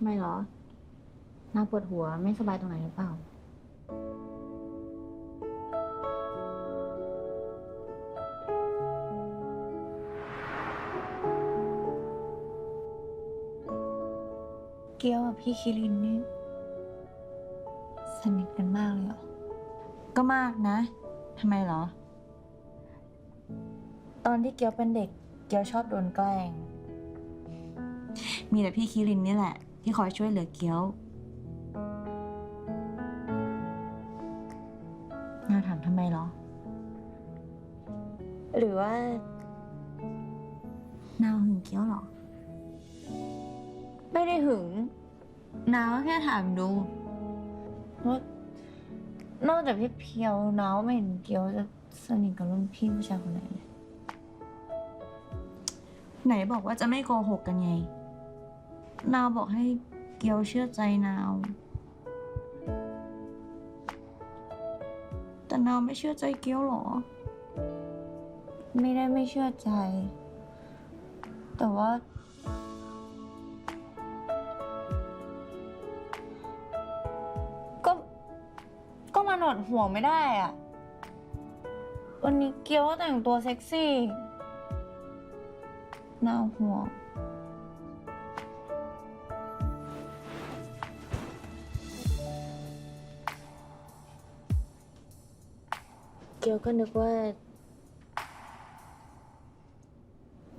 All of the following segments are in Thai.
ทำไมเหรอหน้าปวดหัวไม่สบายตรงไหนหรือเปล่า เกียวกับพี่คิรินนี่สนิทกันมากเลยเหรอ ก็มากนะ ทำไมเหรอ ตอนที่เกียวเป็นเด็ก เกียวชอบโดนแกล้ง มีแต่พี่คิรินนี่แหละ ที่คอยช่วยเหลือเกียวน่าถามทำไมเหรอ หรือว่า นาวหึงเกียวเหรอ ไม่ได้หึง นาวก็แค่ถามดูว่านอกจากพี่เพียวนาวไม่เห็นเกียวจะสนิทกับรุ่นพี่ผู้ชายคนไหนเลยไหนบอกว่าจะไม่โกหกกันไง นาวบอกให้เกียวเชื่อใจนาว แต่นาวไม่เชื่อใจเกียวหรอ ไม่ได้ไม่เชื่อใจ แต่ว่า ก็ก็มันอดห่วงไม่ได้อะวันนี้เกียวก็แต่งตัวเซ็กซี่น่าห่วง เกียวก็นึกว่า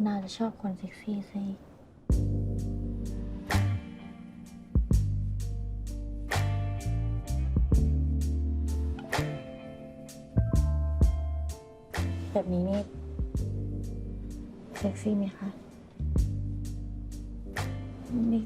น่าจะชอบคนเซ็กซี่ซะแบบนี้นี่เซ็กซี่ไหมคะนี่